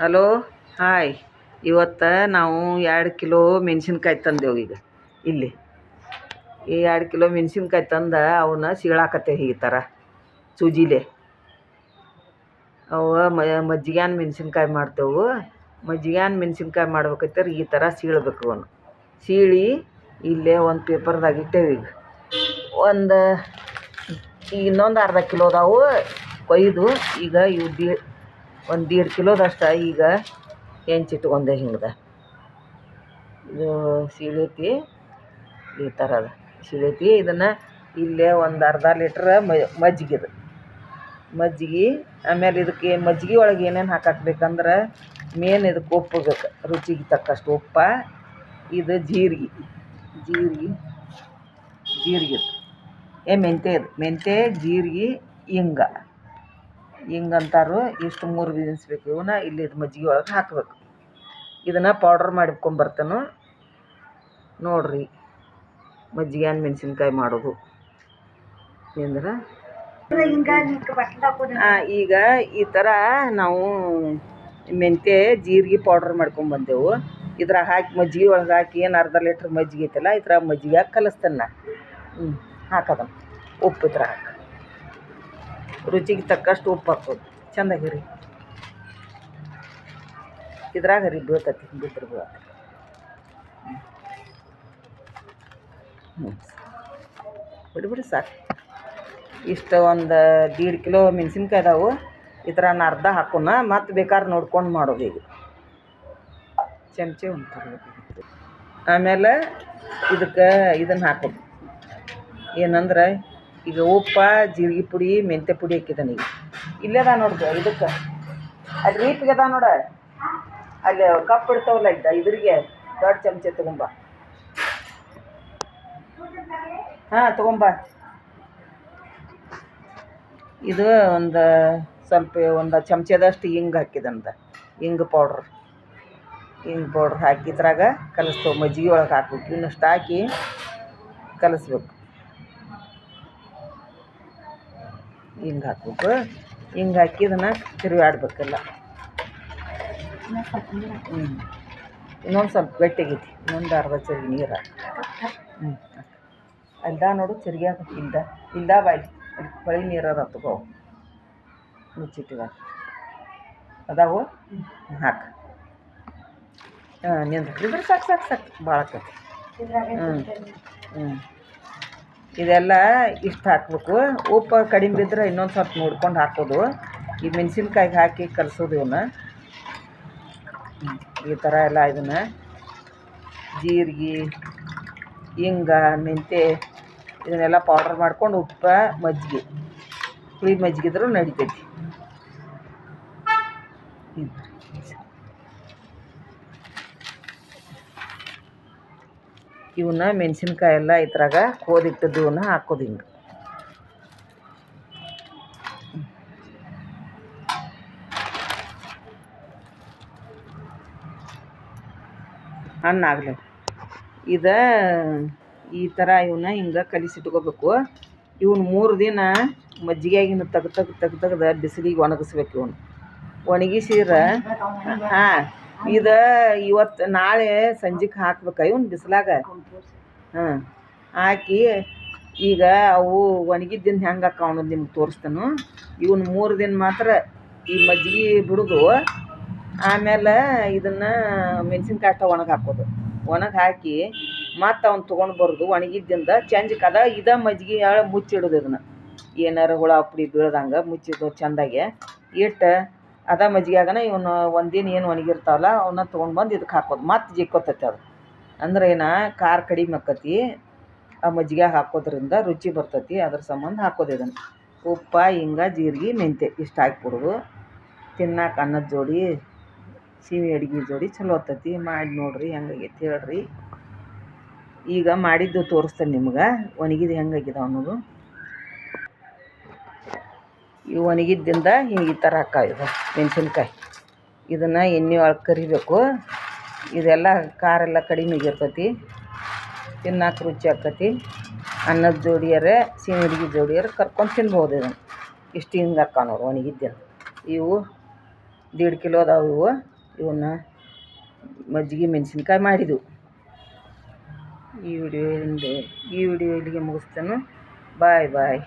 Hello hi ಇವತ್ತು ನಾವು ಎರಡು ಕಿಲೋ ಮೆಣಸಿನ್ಕಾಯಿ ತಂದೆವು ಈಗ. ಇಲ್ಲಿ. ಈ ಎರಡು ಕಿಲೋ ಮೆಣಸಿನ್ಕಾಯಿ ತಂದ ಅವನ್ನ ಸೀಳಾಕತ್ತೇವೆ ಈ ಥರ ಸೂಜಿಲೆ. ಅವು ಮಜ್ಜಿಗ್ಯಾನ ಮೆಣಸಿನ್ಕಾಯಿ ಮಾಡ್ತೇವೆ. ಮಜ್ಜಿಗ್ಯಾನ ಮೆಣಸಿನ್ಕಾಯಿ ಮಾಡ್ಬೇಕಾಯ್ತಾರೆ ಈ ಥರ ಸೀಳ್ಬೇಕು ಅವನು. ಸೀಳಿ ಇಲ್ಲೇ ಒಂದು ಪೇಪರ್ದಾಗ ಇಟ್ಟೇವೆ ಈಗ. ಒಂದು, ಇನ್ನೊಂದು ಅರ್ಧ ಕಿಲೋ ಅದಾವು, ಕೊಯ್ದು ಈಗ ಇವು ಒಂದು ದೀಡ್ ಕಿಲೋದಷ್ಟು ಈಗ ಹೆಂಚಿಟ್ಕೊಂಡೆ ಹಿಂಗದ. ಇದು ಸೀಳೈತಿ, ಈ ಥರ ಅದ. ಇದನ್ನು ಇಲ್ಲೇ ಒಂದು ಅರ್ಧ ಲೀಟ್ರ್ ಮಜ್ಜಿಗೆ ಇದು. ಮಜ್ಜಿಗೆ, ಆಮೇಲೆ ಇದಕ್ಕೆ ಮಜ್ಜಿಗೆ ಒಳಗೆ ಏನೇನು ಹಾಕಾಕ್ಬೇಕಂದ್ರೆ ಮೇನ್ ಇದಕ್ಕೆ ಉಪ್ಪು ಬೇಕು, ರುಚಿಗೆ ತಕ್ಕಷ್ಟು ಉಪ್ಪ, ಇದು ಜೀರಿಗೆ. ಜೀರಿಗೆ ಜೀರಿಗೆ ಏ, ಮೆಂತ್ಯ ಇದು. ಮೆಂತ್ಯ, ಜೀರಿಗೆ ಹಿಂಗ ಹಿಂಗೆ ಅಂತಾರು ಇಷ್ಟು ಮೂರು ಬೀನ್ಸ್ಬೇಕು ಇವನ್ನ, ಇಲ್ಲಿ ಇದು ಮಜ್ಜಿಗೆ ಒಳಗೆ ಹಾಕಬೇಕು. ಇದನ್ನು ಪೌಡ್ರ್ ಮಾಡಿಕೊಂಬರ್ತಾನು ನೋಡ್ರಿ, ಮಜ್ಜಿಗೆ ಮೆಣಸಿನ್ಕಾಯಿ ಮಾಡೋದು. ಅಂದ್ರೆ ಈಗ ಈ ಥರ ನಾವು ಮೆಂತ್ಯ, ಜೀರಿಗೆ ಪೌಡ್ರ್ ಮಾಡ್ಕೊಂಬಂದೆವು ಇದ್ರಾಗ ಹಾಕಿ, ಮಜ್ಜಿಗೆ ಒಳಗೆ ಹಾಕಿ, ಏನು ಅರ್ಧ ಲೀಟ್ರ್ ಮಜ್ಜಿಗೆ ಐತಲ್ಲ ಇದ್ರಾಗ ಮಜ್ಜಿಗೆ ಹಾಕಿ ಕಲಿಸ್ತಾನೆ. ಹ್ಞೂ ಹಾಕೋದನ್ನು ಉಪ್ಪು ಇದ್ರ ಹಾಕಿ. ರುಚಿಗೆ ತಕ್ಕಷ್ಟು ಉಪ್ಪು ಹಾಕೋದು ಇದ್ರಾಗ ರೀ ಬೀಳ್ತೈತಿ ಬಿದ್ರ ಬೀಳತ್ತೆ ಹ್ಞೂ ಬಿಡಿ ಬಿಡಿ ಸಾಕು. ಇಷ್ಟು ಒಂದು ದೀಡ್ ಕಿಲೋ ಮೆಣಸಿನ್ಕಾಯಿ ಅದಾವು. ಇದ್ರಾನ ಅರ್ಧ ಹಾಕೋಣ. ಮತ್ತು ಬೇಕಾದ್ರೆ ನೋಡ್ಕೊಂಡು ಮಾಡೋದು ಈಗ. ಚಮಚೆ ಒಂದು ಆಮೇಲೆ ಇದಕ್ಕೆ ಇದನ್ನು ಹಾಕೋದು ಏನಂದ್ರೆ ಈಗ ಉಪ್ಪ ಜೀರಿಗೆ ಪುಡಿ, ಮೆಂತ್ಯ ಪುಡಿ ಹಾಕಿದ್ದಾನೆ ಈಗ. ಇಲ್ಲೇ ಅದ ನೋಡ್ದು ಇದಕ್ಕೆ. ಅಲ್ಲಿ ರೀಪಿಗೆ ಅದ ನೋಡ. ಅಲ್ಲಿ ಕಪ್ ಇಡ್ತಾವಲ್ಲ ಇದ್ದ, ಇದ್ರಿಗೆ ದೊಡ್ಡ ಚಮಚ ತಗೊಂಬ. ಹಾಂ, ತಗೊಂಬ. ಇದು ಒಂದು ಸ್ವಲ್ಪ, ಒಂದು ಚಮಚದಷ್ಟು ಹಿಂಗೆ ಹಾಕಿದಂತ. ಹಿಂಗೆ ಪೌಡ್ರ್ ಹಿಂಗೆ ಪೌಡ್ರ್ ಹಾಕಿದ್ರಾಗ ಕಲಿಸ್ತೇವೆ, ಮಜ್ಜಿಗೆ ಒಳಗೆ ಹಾಕ್ಬೇಕು. ಇನ್ನಷ್ಟು ಹಾಕಿ ಕಲಿಸ್ಬೇಕು. ಹಿಂಗೆ ಹಾಕ್ಬೇಕು. ಹಿಂಗೆ ಹಾಕಿ ಇದನ್ನು ತಿರುಗಾಡ್ಬೇಕಲ್ಲ. ಹ್ಞೂ ಇನ್ನೊಂದು ಸ್ವಲ್ಪ ಗಟ್ಟಿಗೈತಿ ಇನ್ನೊಂದು ಅರ್ಧ ಚರಿ ನೀರು ಹ್ಞೂ ಅಲ್ದ ನೋಡು ಚರಿಗೆ ಇಲ್ದ ಇಲ್ದ ಬಾಯ್ ಹೊಳಿ ನೀರು ಅದ ತಗೋ. ಮುಚ್ಚಿಟ್ಟಿವ ಅದಾವು? ಹಾಕು. ಹಾಂ ನಿಂದು ಇದ್ರೆ ಸಾಕು ಸಾಕು ಸಾಕು. ಭಾಳ ಹ್ಞೂ ಹ್ಞೂ ಇದೆಲ್ಲ ಇಷ್ಟು ಹಾಕ್ಬೇಕು. ಉಪ್ಪು ಕಡಿಮೆ ಬಿದ್ದರೆ ಇನ್ನೊಂದು ಸ್ವಲ್ಪ ನೋಡ್ಕೊಂಡು ಹಾಕೋದು. ಈ ಮೆಣಸಿನ್ಕಾಯಿಗೆ ಹಾಕಿ ಕಲಸೋದು ಇವನ್ನ ಈ ಥರ ಎಲ್ಲ ಇದನ್ನು. ಜೀರಿಗೆ ಹಿಂಗ ಮೆಂತೆ, ಇದನ್ನೆಲ್ಲ ಪೌಡ್ರ್ ಮಾಡ್ಕೊಂಡು ಉಪ್ಪು, ಮಜ್ಜಿಗೆ. ಹುಳಿ ಮಜ್ಜಿಗೆ ಇದ್ರೂ ನಡಿತೈತಿ. ಇವನ್ನ ಮೆಣಸಿನ್ಕಾಯಿ ಎಲ್ಲ ಇದ್ರಾಗ ಕೋದಿಟ್ಟದ್ದು ಇವನ್ನ ಹಾಕೋದು ಹಿಂಗೆ ಹಣ್ಣಾಗಲಿ ಇದ ಈ ಥರ ಇವನ್ನ ಹಿಂಗೆ ಕಲಿಸಿಟ್ಕೋಬೇಕು. ಇವನ್ನ ಮೂರು ದಿನ ಮಜ್ಜಿಗೆಯಾಗಿನ ತೆಗ್ದು ತೆಗ್ದು ತೆಗ್ದು ತೆಗ್ದು ಬಿಸಿಲಿಗೆ ಒಣಗಿಸ್ಬೇಕು ಇವನು. ಒಣಗಿಸಿರ ಹಾಂ ಇದು ಇವತ್ತು ನಾಳೆ ಸಂಜೆಗೆ ಹಾಕ್ಬೇಕು, ಇವನ್ ಬಿಸಿಲಾಗ. ಹಾಕಿ ಈಗ ಅವು ಒಣಗಿದ್ದಿನ ಹೆಂಗೆ ಅಕ್ಕ ನಿಮ್ಗೆ ತೋರಿಸ್ತಾನು. ಇವನು ಮೂರು ದಿನ ಮಾತ್ರ ಈ ಮಜ್ಜಿಗೆ ಬಿಡುದು. ಆಮೇಲೆ ಇದನ್ನು ಮೆಣಸಿನ್ಕಾಯಿ ಅಷ್ಟ ಒಣಗಿ ಹಾಕೋದು. ಒಣಗಿ ಹಾಕಿ ಮತ್ತು ಅವ್ನು ತೊಗೊಂಡು ಬರೋದು ಒಣಗಿದ್ದಿಂದ ಚಂಜಕ್ಕೆ ಅದ ಇದ ಮಜ್ಜಿಗೆ ಮುಚ್ಚಿಡೋದು ಇದನ್ನು. ಏನಾರು ಹುಳ ಪುಡಿ ಬೀಳ್ದಂಗೆ ಮುಚ್ಚಿಡೋದು ಚೆಂದಾಗೆ ಇಟ್ಟು ಅದ ಮಜ್ಜಿಗ್ಯಾಗನ ಇವನು ಒಂದಿನ ಏನು ಒಣಗಿರ್ತಾವಲ್ಲ ಅವನ್ನ ತೊಗೊಂಡು ಬಂದು ಇದಕ್ಕೆ ಹಾಕೋದು ಮತ್ತೆ ಜಿಕ್ಕೋತೈತೆ ಅದು. ಅಂದ್ರೆ ಏನು, ಖಾರ ಕಡಿಮೆ ಆಕ್ಕತಿ, ಆ ಮಜ್ಜಿಗೆ ಹಾಕೋದ್ರಿಂದ ರುಚಿ ಬರ್ತೈತಿ, ಅದ್ರ ಸಂಬಂಧ ಹಾಕೋದು ಇದನ್ನು. ಉಪ್ಪ, ಹಿಂಗ, ಜೀರಿಗೆ ಮೆಂತೆ ಇಷ್ಟು ಹಾಕ್ಬಿಡುದು. ತಿನ್ನಕ್ಕೆ ಅನ್ನದ ಜೋಡಿ, ಸೀಮೆ ಅಡ್ಗೆ ಜೋಡಿ ಚಲೋ ಆಕತಿ ಮಾಡಿ ನೋಡಿರಿ ಹೆಂಗಾಗೈತಿ ಹೇಳ್ರಿ. ಈಗ ಮಾಡಿದ್ದು ತೋರಿಸ್ತೇನೆ ನಿಮ್ಗೆ. ಒಣಗಿದ ಹೆಂಗಾಗಿದೆ ಅನ್ನೋದು. ಇವು ಒಣಗಿದ್ದಿಂದ ಹಿಂಗೆ ಈ ಥರ ಇದು ಮೆಣಸಿನ್ಕಾಯಿ. ಇದನ್ನು ಎಣ್ಣೆ ಒಳಗೆ ಕರಿಬೇಕು. ಇದೆಲ್ಲ ಖಾರ ಎಲ್ಲ ಕಡಿಮೆ ಇರ್ತೈತಿ ತಿನ್ನಕ್ಕೆ ರುಚಿ ಆಕತಿ ಅನ್ನದ ಜೋಡಿಯರೇ ಸಿಹಿ ಅಡ್ಗೆ ಜೋಡಿಯರ ಕರ್ಕೊಂಡು ತಿನ್ಬೋದು ಇದನ್ನು. ಇಷ್ಟು ಹಿಂಗೆ ಹಾಕ್ಕಾವ ನೋಡಿ ಒಣಗಿದ್ದಿನ. ಇವು ದೀಡ್ ಕಿಲೋ ಅದಾವು ಇವು. ಇವನ್ನ ಮಜ್ಜಿಗೆ ಮೆಣಸಿನ್ಕಾಯಿ ಮಾಡಿದೆವು. ಈ ವಿಡಿಯೋ ಈ ವಿಡಿಯೋ ಇಲ್ಲಿಗೆ ಮುಗಿಸ್ತೇನೆ. ಬಾಯ್ ಬಾಯ್.